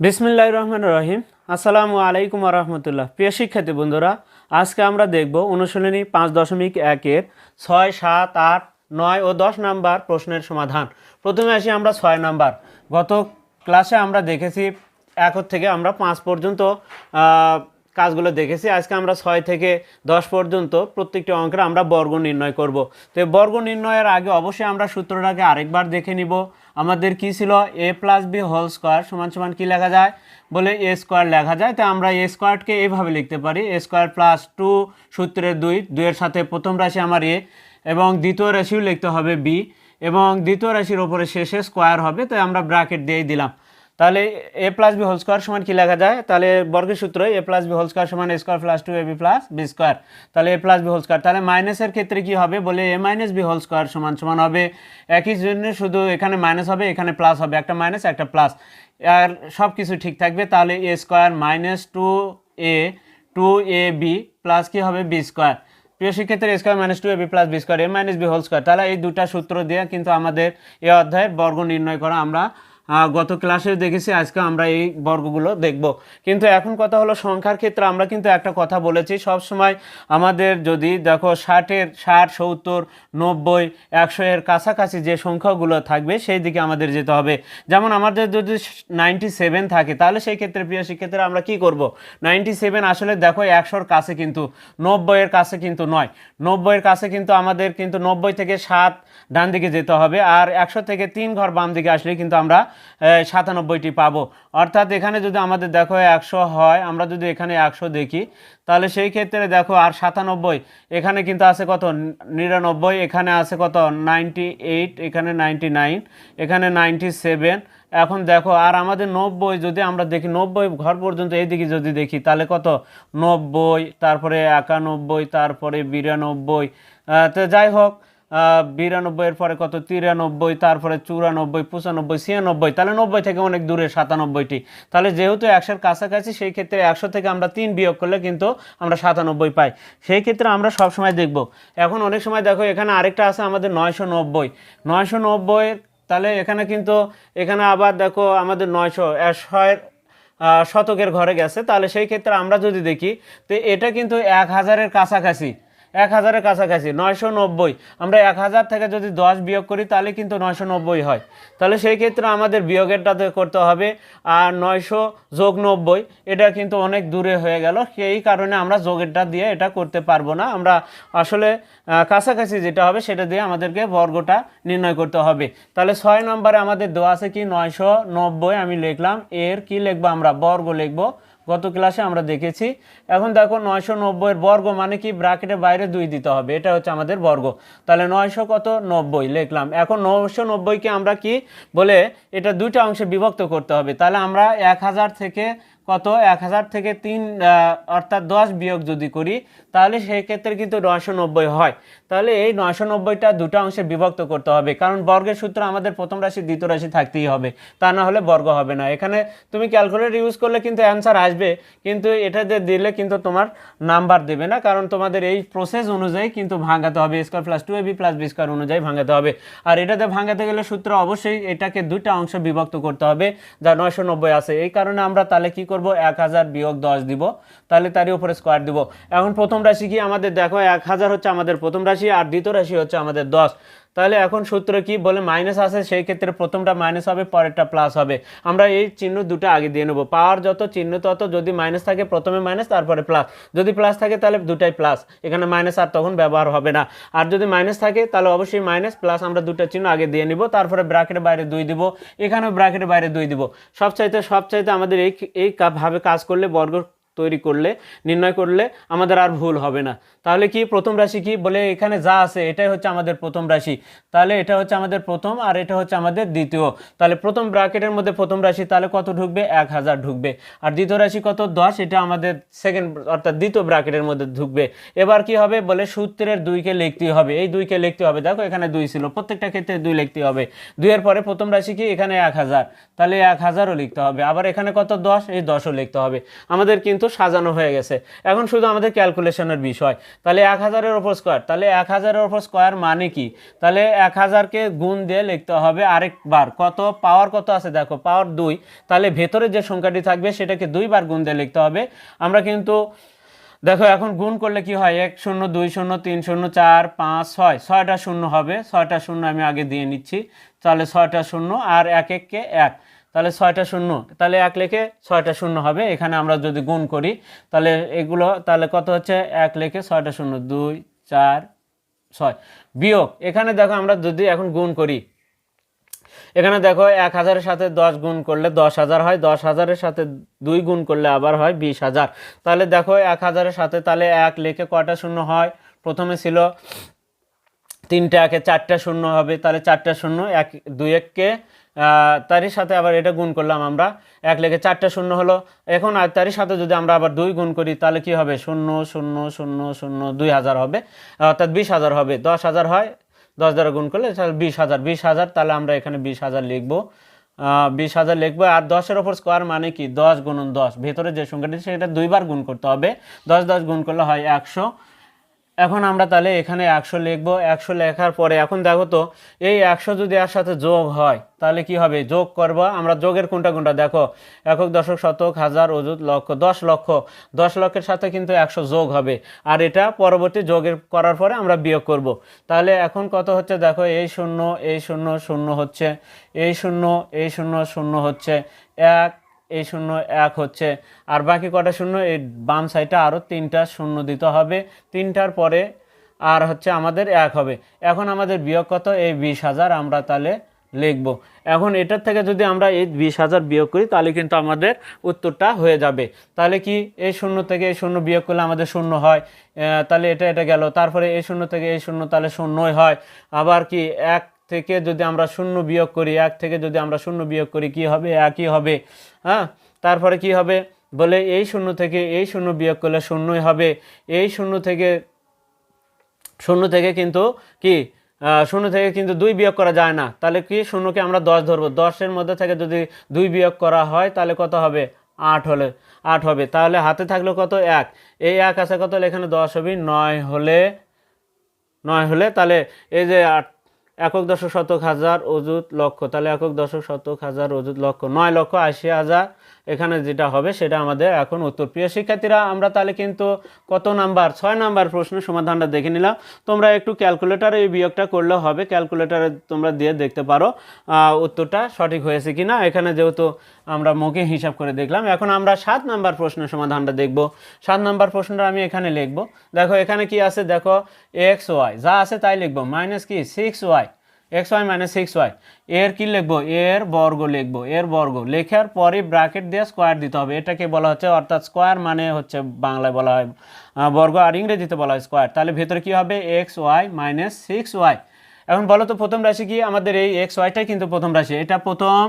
বিসমিল্লাহ রহমান রহিম আসসালামু আলাইকুম রহমতুল্লাহ। প্রিয় শিক্ষার্থী বন্ধুরা, আজকে আমরা দেখব অনুশীলনী পাঁচ দশমিক একের ছয়, সাত, আট, নয় ও দশ নাম্বার প্রশ্নের সমাধান। প্রথমে আসি আমরা ছয় নাম্বার। গত ক্লাসে আমরা দেখেছি একর থেকে আমরা পাঁচ পর্যন্ত কাজগুলো দেখেছি। আজকে আমরা ছয় থেকে দশ পর্যন্ত প্রত্যেকটি অঙ্কের আমরা বর্গ নির্ণয় করব। তো এই বর্গ নির্ণয়ের আগে অবশ্যই আমরা সূত্রটাকে আরেকবার দেখে নিব। আমাদের কি ছিল? A plus B whole square সমান সমান কী লেখা যায়? বলে এ স্কোয়ার লেখা যায়। তো আমরা এ স্কোয়ারকে এইভাবে লিখতে পারি। এ স্কোয়ার প্লাস টু সূত্রের দুই, দুইয়ের সাথে প্রথম রাশি আমার এ এবং দ্বিতীয় রাশিও লিখতে হবে বি এবং দ্বিতীয় রাশির ওপরে শেষে স্কোয়ার হবে। তো আমরা ব্র্যাকেট দিয়েই দিলাম। তাহলে A plus B whole square সমান কি লেখা যায়? তাহলে বর্গের সূত্র A plus B whole square সমান A square plus two A B plus B square. তাহলে A plus B whole square, তাহলে মাইনাসের ক্ষেত্রে কি হবে? বলে A minus B whole square সমান সমান হবে। একই জন্য শুধু এখানে মাইনাস হবে, এখানে প্লাস হবে, একটা মাইনাস, একটা প্লাস। আর সব কিছু ঠিক থাকবে, তাহলে A square minus two A two A B plus কি হবে? B square. প্রিয় শিক্ষার্থী A square minus two A B plus B square, A minus B whole square. তাহলে এই দুটা সূত্র দিয়ে কিন্তু আমাদের এ অধ্যায়ের বর্গ নির্ণয় করা আমরা গত ক্লাসেও দেখেছি আজকে আমরা এই বর্গগুলো দেখব। কিন্তু এখন কথা হলো সংখ্যার ক্ষেত্রে, আমরা কিন্তু একটা কথা বলেছি সব সময় আমাদের যদি দেখো ষাটের, ষাট, সত্তর, নব্বই, একশো এর কাছাকাছি যে সংখ্যাগুলো থাকবে, সেই দিকে আমাদের যেতে হবে। যেমন আমাদের যদি নাইনটি সেভেন থাকে, তাহলে সেই ক্ষেত্রে প্রিয় শিক্ষার্থীরা আমরা কি করব? নাইনটি সেভেন আসলে দেখো একশোর কাছে কিন্তু নব্বইয়ের কাছে কিন্তু নয়। নব্বইয়ের কাছে কিন্তু আমাদের কিন্তু নব্বই থেকে সাত ডান দিকে যেতে হবে, আর একশো থেকে তিন ঘর বাম দিকে আসলে কিন্তু আমরা সাতানব্বইটি পাবো। অর্থাৎ এখানে যদি আমাদের দেখো একশো হয়, আমরা যদি এখানে একশো দেখি, তাহলে সেই ক্ষেত্রে দেখো আর সাতানব্বই, এখানে কিন্তু আছে কত? নিরানব্বই, এখানে আছে কত? নাইনটি এইট, এখানে নাইনটি নাইন, এখানে নাইনটি সেভেন। এখন দেখো, আর আমাদের নব্বই যদি আমরা দেখি, নব্বই ঘর পর্যন্ত এইদিকে যদি দেখি, তাহলে কত? নব্বই, তারপরে একানব্বই, তারপরে বিরানব্বই তো যাই হোক আহ, বিরানব্বইয়ের পরে কত? তিরানব্বই তারপরে চুরানব্বই পঁচানব্বই ছিয়ানব্বই তাহলে নব্বই থেকে অনেক দূরে সাতানব্বইটি। তাহলে যেহেতু একশোর কাছাকাছি সেই ক্ষেত্রে একশো থেকে আমরা তিন বিয়োগ করলে কিন্তু আমরা সাতানব্বই পাই। সেই ক্ষেত্রে আমরা সব সময় দেখব। এখন অনেক সময় দেখো এখানে আরেকটা আছে আমাদের নয়শো নব্বই। নয়শো নব্বই তাহলে এখানে কিন্তু এখানে আবার দেখো আমাদের নয়শো ছয়ের শতকের ঘরে গেছে। তাহলে সেই ক্ষেত্রে আমরা যদি দেখি তো এটা কিন্তু এক হাজারের কাছাকাছি। এক হাজারের কাছাকাছি, নয়শো নব্বই। আমরা এক হাজার থেকে যদি দশ বিয়োগ করি, তাহলে কিন্তু নয়শো নব্বই হয়। তাহলে সেই ক্ষেত্রে আমাদের বিয়োগেরটাতে করতে হবে, আর নয়শো যোগ নব্বই, এটা কিন্তু অনেক দূরে হয়ে গেল। সেই কারণে আমরা যোগেরটা দিয়ে এটা করতে পারব না। আমরা আসলে কাছাকাছি যেটা হবে, সেটা দিয়ে আমাদেরকে বর্গটা নির্ণয় করতে হবে। তাহলে ছয় নম্বরে আমাদের দেওয়া আছে কি? নয়শো নব্বই আমি লিখলাম। এর কি লিখব আমরা? বর্গ লিখব। গত ক্লাসে আমরা দেখেছি। এখন দেখো নয়শো নব্বইয়ের বর্গ মানে কি? ব্র্যাকেটের বাইরে দুই দিতে হবে। এটা হচ্ছে আমাদের বর্গ। তাহলে নয়শো কত নব্বই লিখলাম। এখন নয়শো নব্বইকে আমরা কি বলে এটা দুইটা অংশে বিভক্ত করতে হবে। তাহলে আমরা এক হাজার থেকে কত? এক হাজার থেকে তিন অর্থাৎ দশ বিয়োগ যদি করি, তাহলে সেই ক্ষেত্রে কিন্তু নয়শো নব্বই হয়। তাহলে এই নয়শো নব্বইটা দুটো অংশে বিভক্ত করতে হবে। কারণ বর্গের সূত্র আমাদের প্রথম রাশি, দ্বিতীয় রাশি থাকতেই হবে। তা না হলে বর্গ হবে না। এখানে তুমি ক্যালকুলেটর ইউজ করলে কিন্তু অ্যান্সার আসবে। কিন্তু এটা যে দিলে কিন্তু তোমার নাম্বার দেবে না। কারণ তোমাদের এই প্রসেস অনুযায়ী কিন্তু ভাঙাতে হবে। Square plus two A B plus B square অনুযায়ী ভাঙাতে হবে। আর এটাতে ভাঙাতে গেলে সূত্র অবশ্যই এটাকে দুটা অংশ বিভক্ত করতে হবে, যা নয়শো নব্বই আছে। এই কারণে আমরা তাহলে কি করব? এক হাজার বিয়োগ দশ দিব। তাহলে তারই উপরে স্কোয়ার দিব। এখন প্রথম রাশি কি? আমাদের দেখো, এক হাজার হচ্ছে আমাদের প্রথম রাশি। আর দ্বিতীয় রাশি হচ্ছে আমাদের দশ। তাহলে এখন সূত্র কি বলে মাইনাস আছে সেই ক্ষেত্রে প্রথমটা মাইনাস হবে, পরেরটা প্লাস হবে। আমরা এই চিহ্ন দুটো আগে দিয়ে নেব। পাওয়ার যত, চিহ্ন তত, যদি মাইনাস থাকে প্রথমে মাইনাস তারপরে প্লাস যদি প্লাস থাকে তাহলে দুটাই প্লাস এখানে মাইনাস আর তখন ব্যবহার হবে না। আর যদি মাইনাস থাকে, তাহলে অবশ্যই মাইনাস প্লাস আমরা দুটো চিহ্ন আগে দিয়ে নিব। তারপরে ব্র্যাকেটের বাইরে দুই দিব। এখানেও ব্র্যাকেটের বাইরে দুই দিব। সবচাইতে সবচাইতে আমাদের এই এই ভাবে কাজ করলে বর্গ তৈরি করলে, নির্ণয় করলে আমাদের আর ভুল হবে না। তাহলে কি প্রথম রাশি কি? বলে এখানে যা আছে, এটাই হচ্ছে আমাদের প্রথম রাশি। তাহলে এটা হচ্ছে আমাদের প্রথম আর এটা হচ্ছে আমাদের দ্বিতীয়। তাহলে প্রথম ব্র্যাকেটের মধ্যে প্রথম রাশি, তাহলে কত ঢুকবে? এক হাজার ঢুকবে। আর দ্বিতীয় রাশি কত? দশ। এটা আমাদের সেকেন্ড অর্থাৎ দ্বিতীয় ব্র্যাকেটের মধ্যে ঢুকবে। এবার কি হবে? বলে সূত্রের দুইকে লিখতে হবে। এই দুইকে লিখতে হবে। দেখো এখানে দুই ছিল। প্রত্যেকটা ক্ষেত্রে দুই লিখতে হবে। দুইয়ের পরে প্রথম রাশি কি? এখানে এক হাজার। তাহলে এক হাজারও লিখতে হবে। আবার এখানে কত? দশ। এই দশও লিখতে হবে। আমাদের কিন্তু কিন্তু সাজানো হয়ে গেছে। এখন শুধু আমাদের ক্যালকুলেশনের বিষয়। তাহলে এক হাজারের ওপর স্কোয়ার তাহলে এক হাজারের ওপর স্কোয়ার মানে কি? তাহলে এক হাজারকে গুণ দিয়ে লিখতে হবে আরেকবার। কত? পাওয়ার কত আছে? দেখো পাওয়ার দুই। তাহলে ভেতরে যে সংখ্যাটি থাকবে, সেটাকে দুইবার গুণ দিয়ে লিখতে হবে। আমরা কিন্তু, দেখো, এখন গুণ করলে কি হয়? এক শূন্য, দুই শূন্য, তিন শূন্য, চার, পাঁচ, ছয়। ছয়টা শূন্য হবে। ছয়টা শূন্য আমি আগে দিয়ে নিচ্ছি। তাহলে ছয়টা শূন্য আর এক এককে এক। তাহলে ছয়টা শূন্য। তাহলে এক লেখে ছয়টা শূন্য হবে। এখানে আমরা যদি গুণ করি, তাহলে এগুলো, তাহলে কত হচ্ছে? এক লেখে ছয়টা শূন্য। দুই, চার, ছয়। বিয়োগ, এখানে দেখো আমরা যদি এখন গুণ করি, এখানে দেখো এক হাজারের সাথে দশ গুণ করলে দশ হাজার হয়। দশ হাজারের সাথে দুই গুণ করলে আবার হয় বিশ হাজার। তাহলে দেখো এক হাজারের সাথে তাহলে এক লেখে কটা শূন্য হয়? প্রথমে ছিল তিনটা, একে চারটা শূন্য হবে। তাহলে চারটা শূন্য, এক, দুই এককে তারই সাথে আবার এটা গুণ করলাম আমরা। এক লেখে চারটা শূন্য হলো। এখন আর তারই সাথে যদি আমরা আবার দুই গুণ করি, তাহলে কি হবে? শূন্য শূন্য শূন্য শূন্য, দুই হাজার হবে। অর্থাৎ বিশ হাজার হবে। দশ হাজার হয়। দশ দ্বারা গুণ করলে তাহলে বিশ হাজার। বিশ হাজার, তাহলে আমরা এখানে বিশ হাজার লিখব। বিশ হাজার লিখব। আর দশের ওপর স্কোয়ার মানে কি? দশ গুণন দশ। ভেতরে যে সংখ্যাটি সেটা দুইবার গুণ করতে হবে। দশ দশ গুণ করলে হয় একশো। এখন আমরা তাহলে এখানে একশো লিখব, একশো লেখার পরে এখন দেখো তো, এই একশো যদি এর সাথে যোগ হয়, তাহলে কি হবে? যোগ করব, আমরা যোগের কোনটা কোনটা? দেখো, একক দশক শতক, হাজার, অযুত, লক্ষ, দশ লক্ষ। দশ লক্ষের সাথে কিন্তু একশো যোগ হবে। আর এটা পরবর্তী যোগের করার পরে আমরা বিয়োগ করব। তাহলে এখন কত হচ্ছে? দেখো, এই শূন্য এই শূন্য শূন্য হচ্ছে, এই শূন্য এই শূন্য শূন্য হচ্ছে এক এই শূন্য এক হচ্ছে। আর বাকি কটা শূন্য, এই বাম সাইডটা আরও তিনটা শূন্য দিতে হবে। তিনটার পরে আর হচ্ছে আমাদের এক হবে। এখন আমাদের বিয়োগ কত? এই বিশ হাজার আমরা তাহলে লিখব। এখন এটার থেকে যদি আমরা এই বিশ হাজার বিয়োগ করি, তাহলে কিন্তু আমাদের উত্তরটা হয়ে যাবে। তাহলে কি? এই শূন্য থেকে এই শূন্য বিয়োগ করলে আমাদের শূন্য হয়। তাহলে এটা এটা গেল। তারপরে এই শূন্য থেকে এই শূন্য তাহলে শূন্যই হয়। আবার কি? এক থেকে যদি আমরা শূন্য বিয়োগ করি, এক থেকে যদি আমরা শূন্য বিয়োগ করি, কি হবে? একই হবে। হ্যাঁ? তারপরে কি হবে? বলে এই শূন্য থেকে এই শূন্য বিয়োগ করলে শূন্যই হবে। এই শূন্য থেকে শূন্য থেকে কিন্তু কি? শূন্য থেকে কিন্তু দুই বিয়োগ করা যায় না। তাহলে কি শূন্যকে আমরা দশ ধরবো? দশের মধ্যে থেকে যদি দুই বিয়োগ করা হয়, তাহলে কত হবে? আট হলে, আট হবে। তাহলে হাতে থাকল কত? এক। এই এক আছে কত? এখানে দশ হবে। নয় হলে নয় হলে তাহলে এই যে আট একক দশক শতক হাজার অযুত লক্ষ। তাহলে একক দশক শতক হাজার অজুত লক্ষ। নয় লক্ষ আশি হাজার এখানে যেটা হবে সেটা আমাদের এখন উত্তর। প্রিয় শিক্ষার্থীরা, আমরা তাহলে কিন্তু কত নাম্বার? ছয় নাম্বার প্রশ্নের সমাধানটা দেখে নিলাম। তোমরা একটু ক্যালকুলেটারে এই বিয়োগটা করলে হবে। ক্যালকুলেটারে তোমরা দিয়ে দেখতে পারো উত্তরটা সঠিক হয়েছে কি না এখানে যেহেতু আমরা মুখে হিসাব করে দেখলাম। এখন আমরা সাত নাম্বার প্রশ্নের সমাধানটা দেখব। সাত নাম্বার প্রশ্নটা আমি এখানে লিখব। দেখো, এখানে কি আছে? দেখো এক্স ওয়াই যা আছে তাই লিখব। মাইনাস কি? Six Y X Y minus six Y এর কি লিখব? এর বর্গ লিখব। এর বর্গ। লেখার পরে ব্র্যাকেট দিয়ে স্কোয়ার দিতে হবে। এটাকে বলা হচ্ছে, অর্থাৎ স্কোয়ার মানে হচ্ছে বাংলায় বলা হয় বর্গ আর ইংরেজিতে বলা হয় স্কোয়ার তাহলে ভেতরে কি হবে? X Y minus six Y এখন বলো তো, প্রথম রাশি কি? আমাদের এই এক্স ওয়াইটাই কিন্তু প্রথম রাশি। এটা প্রথম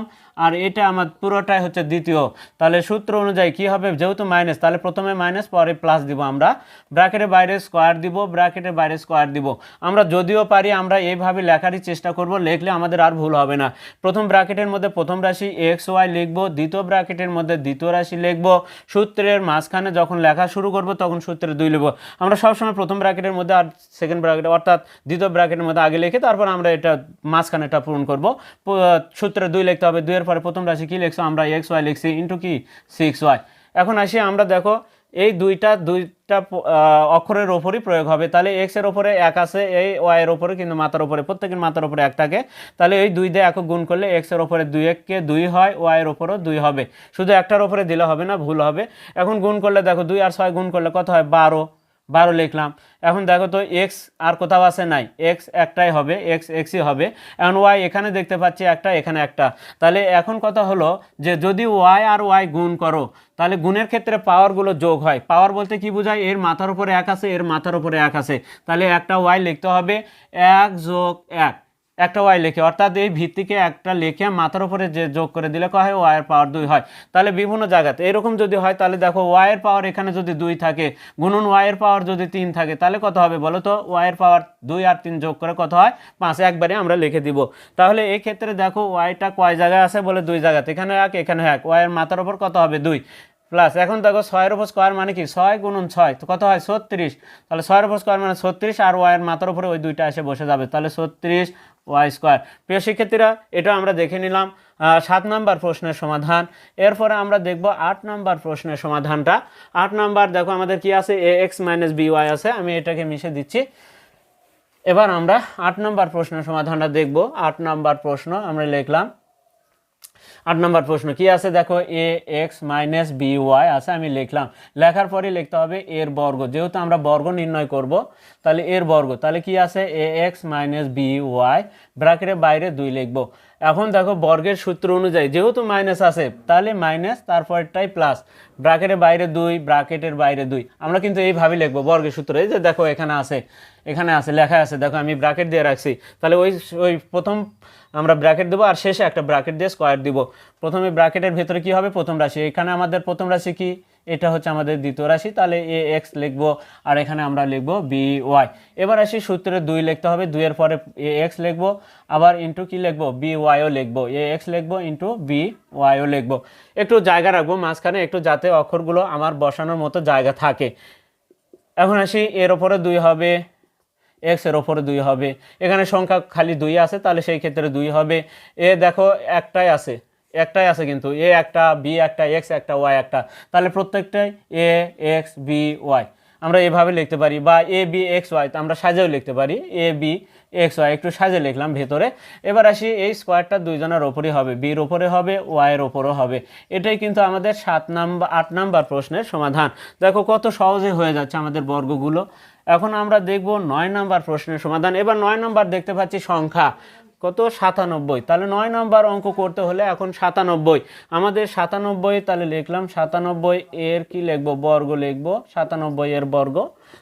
আর এটা আমার পুরোটাই হচ্ছে দ্বিতীয়। তাহলে সূত্র অনুযায়ী কি হবে? যেহেতু মাইনাস তাহলে প্রথমে মাইনাস পরে প্লাস দিব আমরা। ব্র্যাকেটের বাইরে স্কোয়ার দিব ব্র্যাকেটের বাইরে স্কোয়ার দিব। আমরা যদিও পারি, আমরা এইভাবে লেখারই চেষ্টা করব, লিখলে আমাদের আর ভুল হবে না। প্রথম ব্র্যাকেটের মধ্যে প্রথম রাশি এক্স ওয়াই লিখব, দ্বিতীয় ব্র্যাকেটের মধ্যে দ্বিতীয় রাশি লিখব। সূত্রের মাঝখানে যখন লেখা শুরু করব, তখন সূত্রে দুই লিখব। আমরা সবসময় প্রথম ব্র্যাকেটের মধ্যে আর সেকেন্ড ব্র্যাকেট অর্থাৎ দ্বিতীয় ব্র্যাকেটের মধ্যে আগে লিখে তারপর আমরা এটা মাঝখানে মাঝখানেটা পূরণ করব। সূত্রে দুই লিখতে হবে, দুইয়ের পরে প্রথম রাশি কী লিখছো? আমরা এক্স ওয়াই লিখছি ইন্টু কি? সিক্স ওয়াই এখন আসি আমরা দেখো, এই দুইটা দুইটা অক্ষরের ওপরই প্রয়োগ হবে। তাহলে এক্সের ওপরে এক আছে, এই ওয়াইয়ের ওপরে কিন্তু মাথার ওপরে, প্রত্যেকের মাথার ওপরে এক থাকে। তাহলে এই দুই দিয়ে একক গুণ করলে এক্সের ওপরে দুই এককে দুই হয় ওয়াইয়ের ওপরও দুই হবে। শুধু একটার ওপরে দিলে হবে না, ভুল হবে। এখন গুণ করলে দেখো, দুই আর ছয় গুণ করলে কত হয়? বারো। বারো লিখলাম। এখন দেখো তো এক্স আর কোথাও আছে নাই। এক্স একটাই হবে এক্স এক্সই হবে। এখন ওয়াই এখানে দেখতে পাচ্ছি একটা, এখানে একটা। তাহলে এখন কথা হলো যে যদি ওয়াই আর ওয়াই গুণ করো, তাহলে গুণের ক্ষেত্রে পাওয়ারগুলো যোগ হয়। পাওয়ার বলতে কি বোঝায়? এর মাথার উপরে এক আছে, এর মাথার উপরে এক আছে। তাহলে একটা ওয়াই লিখতে হবে, এক যোগ এক। একটা ওয়াই লেখে, অর্থাৎ এই ভিত্তিকে একটা লেখে মাথার উপরে যে যোগ করে দিলে কয় হয়? ওয়াইয়ের পাওয়ার দুই হয়। তাহলে বিভিন্ন জায়গাতে এরকম যদি হয়, তাহলে দেখো ওয়াইয়ের পাওয়ার এখানে যদি দুই থাকে, গুণন ওয়াইয়ের পাওয়ার যদি তিন থাকে, তাহলে কত হবে বলো তো? ওয়াইয়ের পাওয়ার দুই আর তিন যোগ করে কত হয়? পাঁচ। একবারে আমরা লিখে দিব। তাহলে এই ক্ষেত্রে দেখো ওয়াইটা কয় জায়গায় আছে বলে দুই জায়গাতে, এখানে এক এখানে এক। ওয়াইয়ের মাথার উপর কত হবে? দুই। প্লাস এখন দেখো ছয়ের উপর স্কোয়ার মানে কি? ছয় গুণন ছয়, তো কত হয়? ছত্রিশ। তাহলে ছয়ের উপর স্কোয়ার মানে ছত্রিশ, আর ওয়াইয়ের মাথার উপরে ওই দুইটা এসে বসে যাবে। তাহলে ছত্রিশ ওয়াই স্কোয়ার। প্রিয় শিক্ষার্থীরা এটা আমরা দেখে নিলাম সাত নাম্বার প্রশ্নের সমাধান। এরপরে আমরা দেখব আট নাম্বার প্রশ্নের সমাধানটা। আট নাম্বার, দেখো আমাদের কি আছে? A X minus B Y আছে, আমি এটাকে মিশে দিচ্ছি। এবার আমরা আট নম্বর প্রশ্নের সমাধানটা দেখব। আট নম্বর প্রশ্ন আমরা লিখলাম। আট নম্বর প্রশ্ন কি আছে? দেখো, A X minus B Y আছে, আমি লিখলাম। লেখার পরে লিখতে হবে এর বর্গ। যেহেতু আমরা বর্গ নির্ণয় করব তাহলে এর বর্গ, তাহলে কি আছে? A X minus B Y ব্র্যাকেটের বাইরে দুই লিখব। এখন দেখো বর্গের সূত্র অনুযায়ী, যেহেতু মাইনাস আছে, তাহলে মাইনাস তারপরটাই প্লাস ব্র্যাকেটের বাইরে দুই ব্রাকেটের বাইরে দুই। আমরা কিন্তু এইভাবে লিখব বর্গের সূত্র। এই যে দেখো এখানে আছে এখানে আছে, লেখা আছে। দেখো আমি ব্র্যাকেট দিয়ে রাখছি। তাহলে ওই ওই প্রথম আমরা ব্র্যাকেট দেবো আর শেষে একটা ব্র্যাকেট দিয়ে স্কোয়ার দিব। প্রথমে ব্র্যাকেটের ভেতরে কি হবে? প্রথম রাশি। এখানে আমাদের প্রথম রাশি কি? এটা হচ্ছে আমাদের দ্বিতীয় রাশি, তাহলে এ এক্স লিখব আর এখানে আমরা লিখব বি ওয়াই। এবার আসি সূত্রে দুই লিখতে হবে, দুইয়ের পরে এ এক্স লিখব, আবার ইন্টু কি লিখব? বি ওয়াইও লিখব। এ এক্স লিখব ইন্টু বি ওয়াইও লিখব। একটু জায়গা রাখব মাঝখানে, একটু যাতে অক্ষরগুলো আমার বসানোর মতো জায়গা থাকে। এখন আসি, এর ওপরে দুই হবে, এক্সের ওপরে দুই হবে। এখানে সংখ্যা খালি দুই আছে, তাহলে সেই ক্ষেত্রে দুই হবে। এ দেখো একটাই আছে একটাই আছে কিন্তু, এ একটা, বি একটা, এক্স একটা, ওয়াই একটা। তাহলে প্রত্যেকটাই এ, এক্স, বি, ওয়াই। আমরা এভাবে লিখতে পারি, বা এ, বি, এক্স, ওয়াই, তো আমরা সাজেও লিখতে পারি, এ, বি, এক্স, ওয়াই, একটু সাজে লিখলাম ভেতরে। এবার আসি, এই স্কোয়ারটা দুইজনের ওপরই হবে, বির ওপরে হবে, ওয়াইয়ের ওপরও হবে। এটাই কিন্তু আমাদের সাত নাম্বার আট নাম্বার প্রশ্নের সমাধান। দেখো কত সহজে হয়ে যাচ্ছে আমাদের বর্গগুলো। এখন আমরা দেখব নয় নাম্বার প্রশ্নের সমাধান। এবার নয় নাম্বার দেখতে পাচ্ছি সংখ্যা। কত? সাতানব্বই। তাহলে নয় নম্বর অঙ্ক করতে হলে এখন সাতানব্বই। আমাদের সাতানব্বই, তাহলে লিখলাম সাতানব্বই এর কি লিখব? বর্গ লিখব। সাতানব্বই এর বর্গ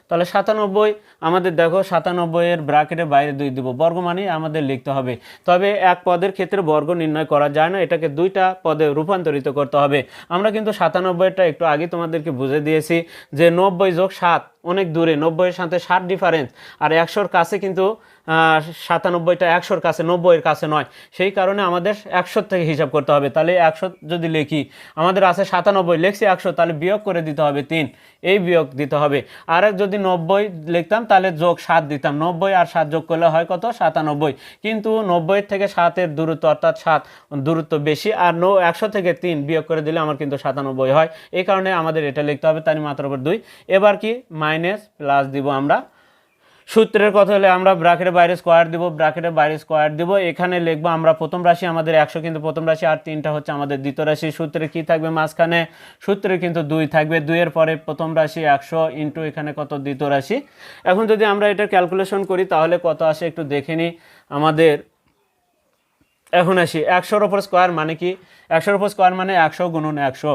তাহলে সাতানব্বই, আমাদের দেখো সাতানব্বই এর ব্র্যাকেটের বাইরে দুই দিব। বর্গ মানে আমাদের লিখতে হবে। তবে এক পদের ক্ষেত্রে বর্গ নির্ণয় করা যায় না, এটাকে দুইটা পদে রূপান্তরিত করতে হবে। আমরা কিন্তু সাতানব্বইটা একটু আগে তোমাদেরকে বুঝে দিয়েছি যে নব্বই যোগ সাত অনেক দূরে নব্বইয়ের সাথে ষাট ডিফারেন্স আর একশোর কাছে কিন্তু সাতানব্বইটা একশোর কাছে নব্বইয়ের কাছে নয়। সেই কারণে আমাদের একশোর থেকে হিসাব করতে হবে। তাহলে একশো যদি লিখি, আমাদের আছে সাতানব্বই, লিখছি একশো, তাহলে বিয়োগ করে দিতে হবে তিন। এই বিয়োগ দিতে হবে। আর এক যদি নব্বই লিখতাম, তাহলে যোগ সাত দিতাম। নব্বই আর সাত যোগ করলে হয় কত? সাতানব্বই। কিন্তু নব্বই থেকে সাতের দূরত্ব, অর্থাৎ সাত দূরত্ব বেশি, আর নো, একশো থেকে তিন বিয়োগ করে দিলে আমার কিন্তু সাতানব্বই হয়। এই কারণে আমাদের এটা লিখতে হবে তার মাত্র উপর দুই। এবার কি? মাইনাস প্লাস দিব আমরা সূত্রের কথা হলে আমরা ব্র্যাকেটের বাইরে স্কোয়ার দিব, ব্র্যাকেটের বাইরে স্কোয়ার দিব। এখানে লিখব আমরা প্রথম রাশি আমাদের একশো, কিন্তু প্রথম রাশি আর তিনটা হচ্ছে আমাদের দ্বিতীয় রাশি। সূত্রে কি থাকবে মাঝখানে? সূত্রে কিন্তু দুই থাকবে। দুইয়ের পরে প্রথম রাশি একশো ইন্টু এখানে কত? দ্বিতীয় রাশি। এখন যদি আমরা এটা ক্যালকুলেশন করি, তাহলে কত আসে একটু দেখে নিই। আমাদের এখন আসি। একশোর ওপর স্কোয়ার মানে কি? একশোর ওপর স্কোয়ার মানে একশো গুণন একশো।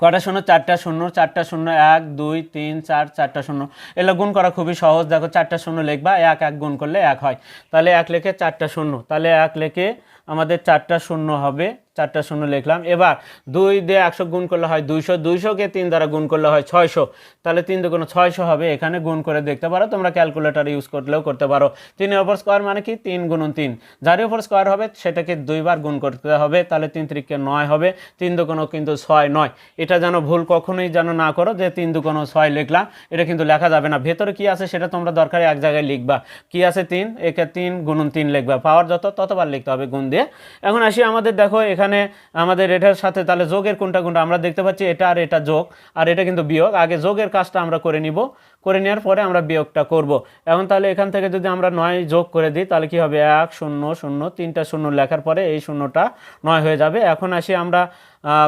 কটা শূন্য? চারটা শূন্য চারটা শূন্য, এক, দুই, তিন, চার, চারটা শূন্য। এগুলো গুণ করা খুবই সহজ। দেখো, চারটা শূন্য লিখবা, এক এক গুণ করলে এক হয়। তাহলে এক লেখে চারটা শূন্য। তাহলে এক লেখে আমাদের চারটা শূন্য হবে, চারটা শূন্য লিখলাম। এবার দুই দিয়ে একশো গুণ করলে হয় দুইশো দুইশোকে তিন দ্বারা গুণ করলে হয় ছয়শো। তাহলে তিন দুগুণ ছয়শো হবে, এখানে গুণ করে দেখতে পারো, তোমরা ক্যালকুলেটার ইউজ করলেও করতে পারো। তিনের ওপর স্কোয়ার মানে কি? তিন গুণন তিন। যারই ওপর স্কোয়ার হবে, সেটাকে দুইবার গুণ করতে হবে, তাহলে তিন তিরিকে নয় হবে, তিন দুগুণও কিন্তু ছয় নয়। এটা যেন ভুল কখনোই যেন না করো, যে তিন দুগুণও ছয় লিখলাম, এটা কিন্তু লেখা যাবে না। ভেতরে কি আছে সেটা তোমরা দরকারে এক জায়গায় লিখবা। কি আছে তিন? একে তিন গুণন তিন লিখবা। পাওয়ার যত, ততবার লিখতে হবে গুণ দিয়ে। এখন আসি আমাদের, দেখো এখানে আমাদের এটার সাথে, তাহলে যোগের কোনটা কোনটা আমরা দেখতে পাচ্ছি, এটা আর এটা যোগ, আর এটা কিন্তু বিয়োগ। আগে যোগের কাজটা আমরা করে নিব, করে নেওয়ার পরে আমরা বিয়োগটা করব। এখন তাহলে এখান থেকে যদি আমরা নয় যোগ করে দিই, তাহলে কি হবে? এক, শূন্য শূন্য, তিনটা শূন্য লেখার পরে এই শূন্যটা নয় হয়ে যাবে। এখন আসি আমরা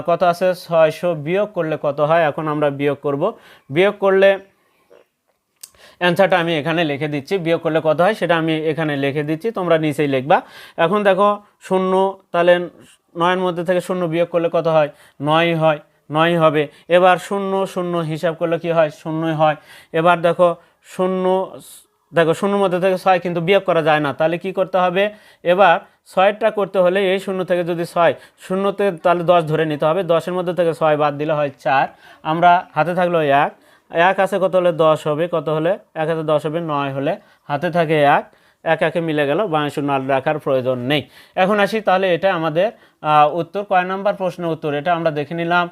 কত আছে? ছয়শো বিয়োগ করলে কত হয়? এখন আমরা বিয়োগ করব। বিয়োগ করলে অ্যান্সারটা আমি এখানে লিখে দিচ্ছি। বিয়োগ করলে কত হয়? সেটা আমি এখানে লিখে দিচ্ছি। তোমরা নিচেই লিখবা। এখন দেখো, শূন্য, তাহলে নয়ের মধ্যে থেকে শূন্য বিয়োগ করলে কত হয়? নয় হয়। নয় হবে। এবার শূন্য শূন্য হিসাব করলে কি হয়? শূন্যই হয়। এবার দেখো, শূন্য, দেখো, শূন্যর মধ্যে থেকে ছয় কিন্তু বিয়োগ করা যায় না। তাহলে কি করতে হবে? এবার ছয়টা করতে হলে এই শূন্য থেকে যদি ছয়, শূন্যতে তাহলে দশ ধরে নিতে হবে। দশের মধ্যে থেকে ছয় বাদ দিলে হয় চার। আমরা হাতে থাকল এক। এক আছে কত হলে দশ হবে, কত হলে এক হাতে দশ হবে, নয় হলে হাতে থাকে এক। এক একে মিলে গেল বাঁ শূন্য আর রাখার প্রয়োজন নেই। এখন আসি তাহলে এটা আমাদের উত্তর কয় নম্বর প্রশ্নের উত্তর? এটা আমরা দেখে নিলাম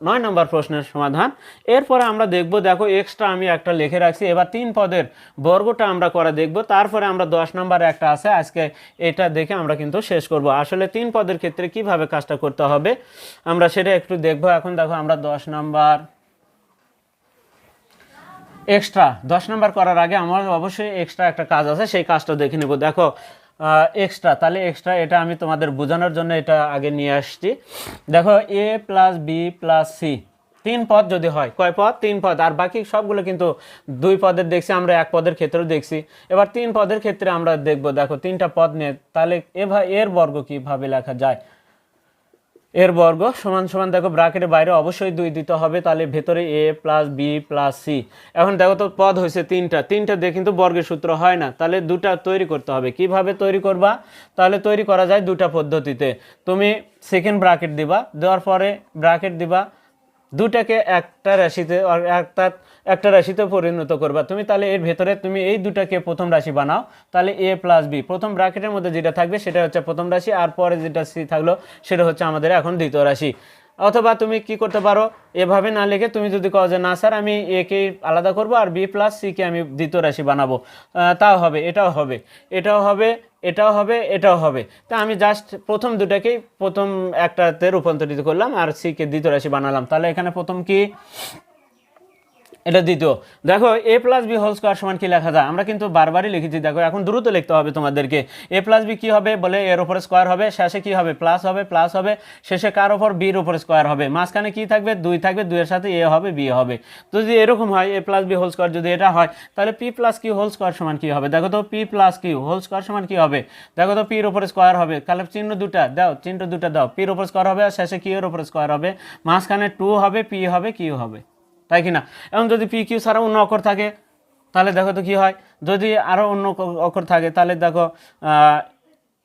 নয় নম্বর প্রশ্নের সমাধান। এরপরে আমরা দেখব, দেখো এক্সট্রা আমি একটা লিখে রাখছি। এবার তিন পদের বর্গটা আমরা করে দেখব। তারপরে আমরা দশ নম্বর একটা আছে, আজকে এটা দেখে আমরা কিন্তু শেষ করব। আসলে তিন পদের ক্ষেত্রে কীভাবে কাজটা করতে হবে, আমরা সেটা একটু দেখব। এখন দেখো আমরা দশ নম্বর এক্সট্রা দশ নম্বর করার আগে আমার অবশ্যই এক্সট্রা একটা কাজ আছে, সেই কাজটা দেখে নেব। দেখো এক্সট্রা তাহলে এক্সট্রা এটা আমি তোমাদের বোঝানোর জন্য এটা আগে নিয়ে আসছি। দেখো A plus B plus C তিন পদ যদি হয়, কয় পদ? তিন পদ। আর বাকি সবগুলো কিন্তু দুই পদের দেখছি, আমরা এক পদের ক্ষেত্রেও দেখছি। এবার তিন পদের ক্ষেত্রে আমরা দেখব, দেখো, তিনটা পদ নিয়ে। তাহলে এভা এর বর্গ কীভাবে লেখা যায়? এর বর্গ সমান সমান দেখো ব্রাকেটের বাইরে অবশ্যই দুই দিতে হবে, তাহলে ভেতরে A plus B plus C. এখন দেখো তো পদ হয়েছে তিনটা তিনটা দিয়ে কিন্তু বর্গের সূত্র হয় না, তাহলে দুটা তৈরি করতে হবে। কীভাবে তৈরি করবা? তাহলে তৈরি করা যায় দুটা পদ্ধতিতে। তুমি সেকেন্ড ব্রাকেট দিবা, দেওয়ার পরে ব্রাকেট দিবা দুটাকে একটা রাশিতে একটা একটা রাশিতে পরিণত করবা। তুমি তাহলে এর ভেতরে তুমি এই দুটাকে প্রথম রাশি বানাও। তাহলে এ প্লাস বি প্রথম ব্র্যাকেটের মধ্যে যেটা থাকবে সেটা হচ্ছে প্রথম রাশি, আর পরে যেটা সি থাকল সেটা হচ্ছে আমাদের এখন দ্বিতীয় রাশি। অথবা তুমি কি করতে পারো, এভাবে না লিখে তুমি যদি কও যে, না স্যার, আমি একে আলাদা করব আর বি প্লাস সিকে আমি দ্বিতীয় রাশি বানাবো। তাও হবে, এটাও হবে। এটাও হবে এটাও হবে এটাও হবে। তা আমি জাস্ট প্রথম দুটাকেই, প্রথম একটাতে রূপান্তরিত করলাম আর সিকে দ্বিতীয় রাশি বানালাম। তাহলে এখানে প্রথম কি? এটা দ্বিতীয়। দেখো A plus B whole square সমান কি লেখা যায়? আমরা কিন্তু বারবারই লিখেছি, দেখো, এখন দ্রুত লিখতে হবে তোমাদেরকে। এ প্লাস বি কি হবে? বলে এর উপরে স্কোয়ার হবে, শেষে কি হবে? প্লাস হবে প্লাস হবে। শেষে কার ওপর বির উপরে স্কোয়ার হবে। মাঝখানে কি থাকবে? দুই থাকবে, দুইয়ের সাথে এ হবে বি হবে। তো যদি এরকম হয় A plus B whole square যদি এটা হয়, তাহলে P plus Q whole square সমান কি হবে? দেখো তো P plus Q whole square সমান কি হবে? দেখো তো পির উপরে স্কোয়ার হবে। তাহলে চিহ্ন দুটা, দাও, চিহ্ন দুটা দাও। পির উপর স্কোয়ার হবে আর শেষে কিউ এর উপরে স্কোয়ার হবে। মাঝখানে টু হবে পি হবে কিউ হবে। তাই কি না? এবং যদি পি কিউ ছাড়া অন্য অক্ষর থাকে, তাহলে দেখো তো কি হয়? যদি আরও অন্য অক্ষর থাকে, তাহলে দেখো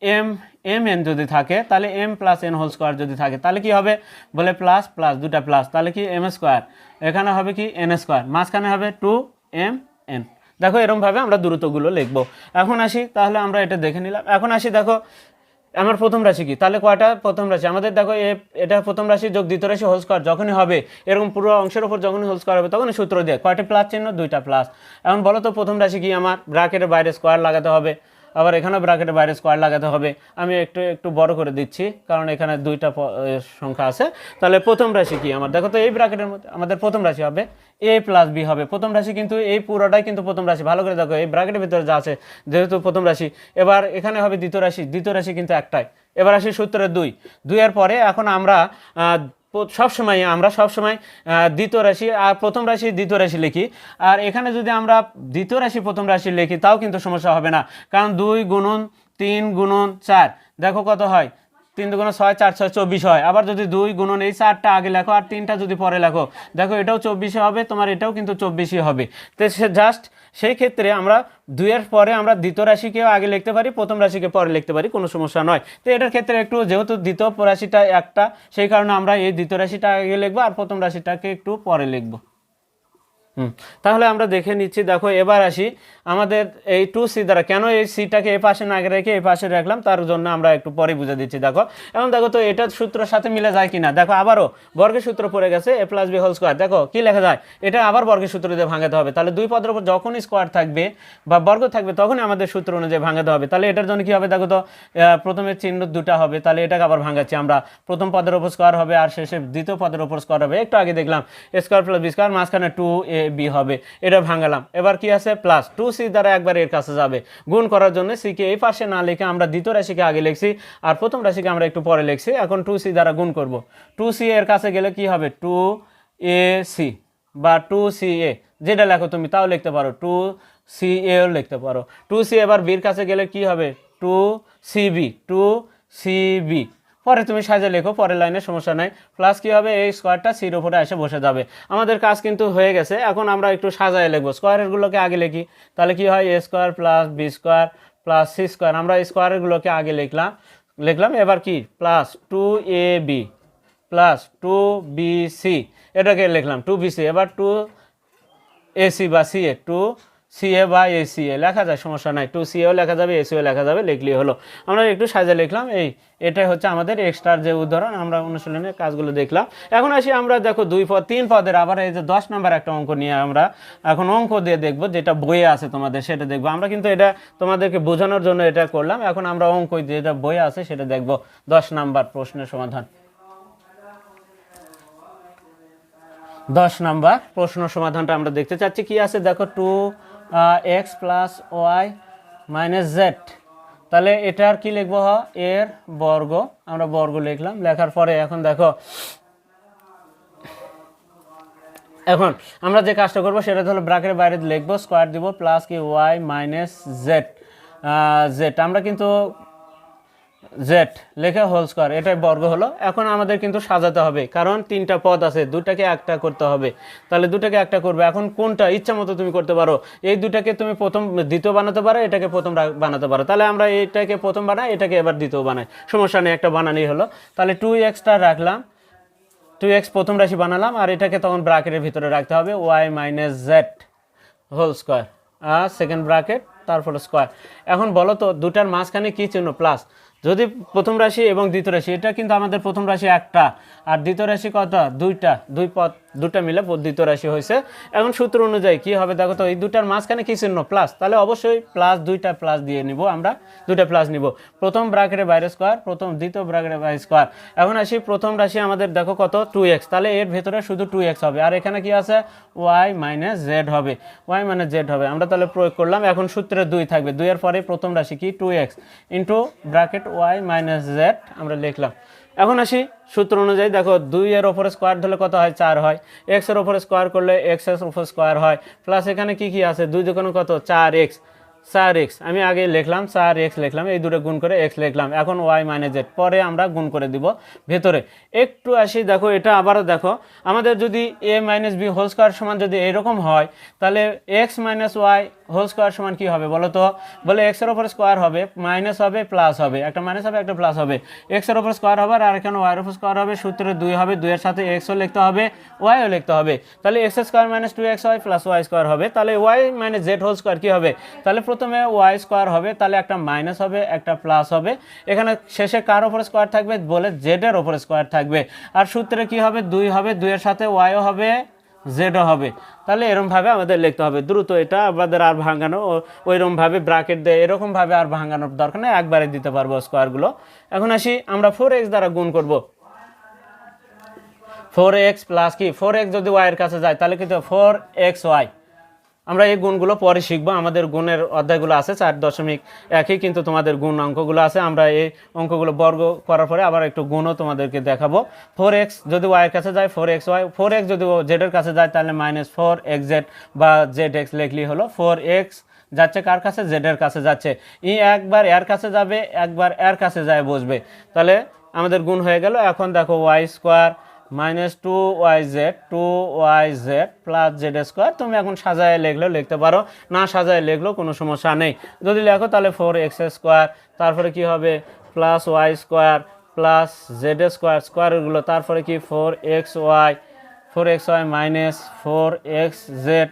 এম এম এন যদি থাকে, তাহলে M plus N whole square যদি থাকে, তাহলে কি হবে? বলে প্লাস প্লাস দুটা প্লাস তাহলে কি এম স্কোয়ার এখানে হবে কি এন স্কোয়ার মাঝখানে হবে টু এম এন দেখো এরমভাবে আমরা দ্রুতগুলো লিখব। এখন আসি, তাহলে আমরা এটা দেখে নিলাম। এখন আসি, দেখো আমার প্রথম রাশি কি? তাহলে কয়টা প্রথম রাশি? আমাদের দেখো এটা প্রথম রাশি যোগ দ্বিতীয় রাশি হোল স্কোয়ার যখনই হবে, এরকম পুরো অংশের উপর যখনই হোল স্কোয়ার হবে, তখনই সূত্র দিয়ে। কয়টা প্লাস চিহ্ন? দুইটা প্লাস এখন বলো তো, প্রথম রাশি কি আমার? ব্রাকেটের বাইরে স্কোয়ার লাগাতে হবে। আবার এখানে ব্রাকেটের বাইরে স্কোয়ার লাগাতে হবে। আমি একটু একটু বড় করে দিচ্ছি, কারণ এখানে দুইটা সংখ্যা আছে। তাহলে প্রথম রাশি কি? আমার দেখো তো এই ব্রাকেটের মধ্যে, আমাদের প্রথম রাশি হবে। এ প্লাস বি হবে। প্রথম রাশি কিন্তু এই পুরোটাই কিন্তু প্রথম রাশি। ভালো করে দেখো, এই ব্রাকেটের ভিতরে যা আছে, যেহেতু প্রথম রাশি, এবার এখানে হবে দ্বিতীয় রাশি। দ্বিতীয় রাশি কিন্তু একটাই। এবার আসি সূত্রের দুই। দুইয়ের পরে এখন আমরা সবসময়, আমরা সবসময় সময় দ্বিতীয় রাশি, আর প্রথম রাশি, দ্বিতীয় রাশি লিখি। আর এখানে যদি আমরা দ্বিতীয় রাশি, প্রথম রাশি লিখি, তাও কিন্তু সমস্যা হবে না। কারণ দুই গুণন তিন গুণন চার, দেখো কত হয়। তিন দুগুণ ছয়, চার ছয়, চব্বিশ হয়। আবার যদি দুই গুণন এই চারটা আগে লেখো আর তিনটা যদি পরে লেখো, দেখো এটাও চব্বিশে হবে, তোমার এটাও কিন্তু চব্বিশই হবে। তো সে জাস্ট সেই ক্ষেত্রে আমরা দুইয়ের পরে আমরা দ্বিতীয় রাশিকেও আগে লিখতে পারি, প্রথম রাশিকে পরে লিখতে পারি, কোনো সমস্যা নয়। তো এটার ক্ষেত্রে একটু যেহেতু দ্বিতীয় রাশিটা একটা, সেই কারণে আমরা এই দ্বিতীয় রাশিটা আগে লিখব আর প্রথম রাশিটাকে একটু পরে লিখব। তাহলে আমরা দেখে নিচ্ছি, দেখো, এবার আসি আমাদের এই টু সি দ্বারা। কেন এই সিটাকে এই পাশে না রেখে এই পাশে রাখলাম? তার জন্য আমরা একটু পরে বুঝে দিচ্ছি, দেখো। এখন দেখো তো এটা সূত্রের সাথে মিলে যায় কিনা? দেখো, আবারও বর্গের সূত্র পড়ে গেছে A plus B whole square দেখো, কি লেখা যায়? এটা আবার বর্গের সূত্র দিয়ে ভাঙাতে হবে। তাহলে দুই পদের উপর যখনই স্কোয়ার থাকবে বা বর্গ থাকবে, তখনই আমাদের সূত্র অনুযায়ী ভাঙাতে হবে। তাহলে এটার জন্য কি হবে? দেখো তো প্রথমে চিহ্ন দুটা হবে। তাহলে এটাকে আবার ভাঙাচ্ছি আমরা। প্রথম পদের উপর স্কোয়ার হবে আর শেষে দ্বিতীয় পদের উপর স্কোয়ার হবে। একটু আগে দেখলাম স্কোয়ার প্লাস বি স্কোয়ার মাঝখানে টু এ বি হবে। এটা ভাঙালাম। এবার কি আছে? প্লাস টু সি দ্বারা একবার এর কাছে যাবে। গুণ করার জন্য সিকে এই পাশে না লিখে আমরা দ্বিতীয় রাশিকে আগে লিখছি আর প্রথম রাশিকে আমরা একটু পরে লিখছি। এখন টু সি দ্বারা গুণ করব। টু সি এর কাছে গেলে কি হবে? টু এ সি বা টু সি এ যেটা লেখো তুমি, তাও লিখতে পারো। টু সি এও লিখতে পারো। টু সি এবার বির কাছে গেলে কি হবে? Two C B two C B পরে তুমি সাজে লেখো পরের লাইনে সমস্যা নাই। প্লাস কি হবে? এই স্কোয়ারটা সির উপরে এসে বসে যাবে। আমাদের কাজ কিন্তু হয়ে গেছে। এখন আমরা একটু সাজায় লিখব। স্কোয়ারেরগুলোকে আগে লিখি। তাহলে কি হয়? A square plus B square plus C square আমরা এই স্কোয়ারেরগুলোকে আগে লিখলাম। লিখলাম, এবার কি? Plus two A B plus two B C এটাকে লিখলাম টু বি সি এবার টু এসি বা সি এ টু সিএ বা এসিএ লেখা যায়, সমস্যা নাই। টু সিএও লেখা যাবে এসিও লেখা যাবে, লিখলেই হলো। আমরা একটু সাজে লিখলাম, এই এটাই হচ্ছে আমাদের এক্সট্রার যে উদাহরণ, আমরা অনুশীলনের কাজগুলো দেখলাম। এখন আসি আমরা, দেখো, দুই পদ, তিন পদের, আবার এই যে দশ নম্বর একটা অঙ্ক নিয়ে আমরা এখন অঙ্ক দিয়ে দেখব, যেটা বইয়ে আছে তোমাদের, সেটা দেখব। আমরা কিন্তু এটা তোমাদেরকে বোঝানোর জন্য এটা করলাম। এখন আমরা অঙ্ক যেটা বইয়ে আছে, সেটা দেখব। দশ নাম্বার প্রশ্নের সমাধান। দশ নাম্বার প্রশ্ন সমাধানটা আমরা দেখতে চাচ্ছি। কি আছে? দেখো two X plus Y minus Z. তাহলে এটার কি লিখব হ? এর বর্গ। আমরা বর্গ লিখলাম। লেখার পরে এখন দেখো, এখন আমরা যে কাজটা করব সেটা হলো ব্রাকের বাইরে লিখব, স্কোয়ার দিব প্লাস কি ওয়াই মাইনাস জেড। জেড। আমরা কিন্তু জেড লেখে হোল স্কোয়ার এটাই বর্গ হলো। এখন আমাদের কিন্তু সাজাতে হবে, কারণ তিনটা পদ আছে দুটাকে একটা করতে হবে। তাহলে দুটাকে একটা করবে, এখন কোনটা ইচ্ছা মতো তুমি করতে পারো? এই দুটাকে তুমি প্রথম দ্বিতীয় বানাতে পারো, এটাকে প্রথম বানাতে পারো। তাহলে আমরা এটাকে প্রথম বানাই, এটাকে এবার দ্বিতীয় বানাই। সমস্যা নেই, একটা বানানোই হলো। তাহলে টু এক্সটা রাখলাম। টু এক্স প্রথম রাশি বানালাম, আর এটাকে তখন ব্রাকেটের ভিতরে রাখতে হবে Y minus Z whole square আর সেকেন্ড ব্রাকেট তারপরে স্কোয়ার এখন বলো তো দুটার মাঝখানে কী চিহ্ন? প্লাস যদি প্রথম রাশি এবং দ্বিতীয় রাশি, এটা কিন্তু আমাদের প্রথম রাশি একটা, আর দ্বিতীয় রাশি কত দুইটা, দুই পদ, দুটা মিলে দ্বিতীয় রাশি হয়েছে। এখন সূত্র অনুযায়ী কি হবে? দেখো তো, এই দুটার মাঝখানে কি চিহ্ন? প্লাস। তাহলে অবশ্যই প্লাস দুইটা প্লাস দিয়ে নিব আমরা, দুইটা প্লাস নিব। প্রথম ব্রাকেটের বাইরে স্কোয়ার, প্রথম দ্বিতীয় ব্রাকেটের বাইরে স্কোয়ার। এখন আসি, প্রথম রাশি আমাদের দেখো কত? টু এক্স তাহলে এর ভেতরে শুধু টু এক্স হবে। আর এখানে কি আছে? ওয়াই মাইনাস জেড হবে। ওয়াই মাইনাস জেড হবে। আমরা তাহলে প্রয়োগ করলাম। এখন সূত্রে দুই থাকবে। দুইয়ের পরে প্রথম রাশি কি? Two X into bracket Y minus Z আমরা লিখলাম। এখন আসি সূত্র অনুযায়ী, দেখো দুই এর ওপরে স্কোয়ার ধরলে কত হয়? চার হয়। এক্সের ওপরে স্কোয়ার করলে এক্সের ওপর স্কোয়ার হয়। প্লাস এখানে কি কি আছে? দুই দোকানে কত? চার এক্স চার এক্স আমি আগে লিখলাম, চার এক্স লিখলাম, এই দুটো গুণ করে এক্স লিখলাম। এখন ওয়াই মাইনাস জেড পরে আমরা গুণ করে দিব ভেতরে। একটু আসি, দেখো এটা আবারও দেখো। আমাদের যদি A minus B whole square সমান যদি এরকম হয়, তাহলে X minus Y whole square সমান কি হবে বলো তো? বলে এক্সের ওপর স্কোয়ার হবে মাইনাস হবে প্লাস হবে। একটা মাইনাস হবে, একটা প্লাস হবে। এক্সের ওপর স্কোয়ার হবে আর এখানে ওয়াই এর ওপর স্কোয়ার হবে, সূত্রে দুই হবে, দুইয়ের সাথে এক্সও লিখতে হবে ওয়াইও লিখতে হবে। তাহলে X square minus two X Y plus Y square হবে। তাহলে Y minus Z whole square কী হবে? তাহলে প্রথমে ওয়াই স্কোয়ার হবে, তাহলে একটা মাইনাস হবে, একটা প্লাস হবে। এখানে শেষে কার ওপর স্কোয়ার থাকবে? বলে জেডের ওপর স্কোয়ার থাকবে। আর সূত্রে কি হবে? দুই হবে, দুইয়ের সাথে ওয়াইও হবে জেডও হবে। তাহলে এরমভাবে আমাদের লিখতে হবে। দ্রুত এটা আমাদের আর ভাঙানো ওইরমভাবে ব্রাকেট দেয় এরকমভাবে আর ভাঙানোর দরকার নেই। একবারে দিতে পারব স্কোয়ারগুলো এখন আসি, আমরা ফোর এক্স দ্বারা গুণ করব। ফোর এক্স প্লাস কি? ফোর এক্স যদি ওয়াইয়ের কাছে যায়, তাহলে কিন্তু ফোর এক্স ওয়াই আমরা এই গুণগুলো পরে শিখব। আমাদের গুণের অধ্যায়গুলো আছে, চার দশমিক একই কিন্তু তোমাদের গুণ অঙ্কগুলো আছে। আমরা এই অঙ্কগুলো বর্গ করার পরে আবার একটু গুণও তোমাদেরকে দেখাবো। ফোর এক্স যদি ওয়াইয়ের কাছে যায় four X Y four X যদি জেডের কাছে যায়, তাহলে মাইনাস ফোর এক্স জেড বা জেড এক্স লিখলি হলো ফোর এক্স যাচ্ছে কার কাছে? জেডের কাছে যাচ্ছে। ই একবার এর কাছে যাবে, একবার এর কাছে যায় বসবে। তাহলে আমাদের গুণ হয়ে গেল। এখন দেখো Y square minus two Y Z two Y Z plus Z square তুমি এখন সাজায় লিখলেও লিখতে পারো। না সাজায় লিখলেও কোনো সমস্যা নেই। যদি লেখো তাহলে ফোর এক্স স্কোয়ার তারপরে কি হবে? Plus Y square plus Z square স্কোয়ারগুলো তারপরে কি? Four X Y four X Y minus four X Z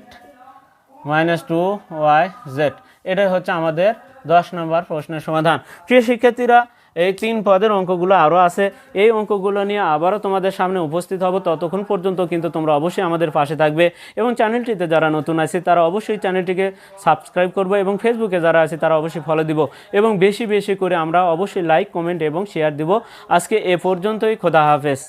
minus two Y Z এটাই হচ্ছে আমাদের দশ নম্বর প্রশ্নের সমাধান। প্রিয় শিক্ষার্থীরা এই তিন পদের অঙ্কগুলো আরও আছে। এই অঙ্কগুলো নিয়ে আবারও তোমাদের সামনে উপস্থিত হব। ততক্ষণ পর্যন্ত কিন্তু তোমরা অবশ্যই আমাদের পাশে থাকবে এবং চ্যানেলটিতে যারা নতুন আছে, তারা অবশ্যই চ্যানেলটিকে সাবস্ক্রাইব করব এবং ফেসবুকে যারা আছে, তারা অবশ্যই ফলো দিব এবং বেশি বেশি করে আমরা অবশ্যই লাইক কমেন্ট এবং শেয়ার দিব। আজকে এ পর্যন্তই, খোদা হাফেজ।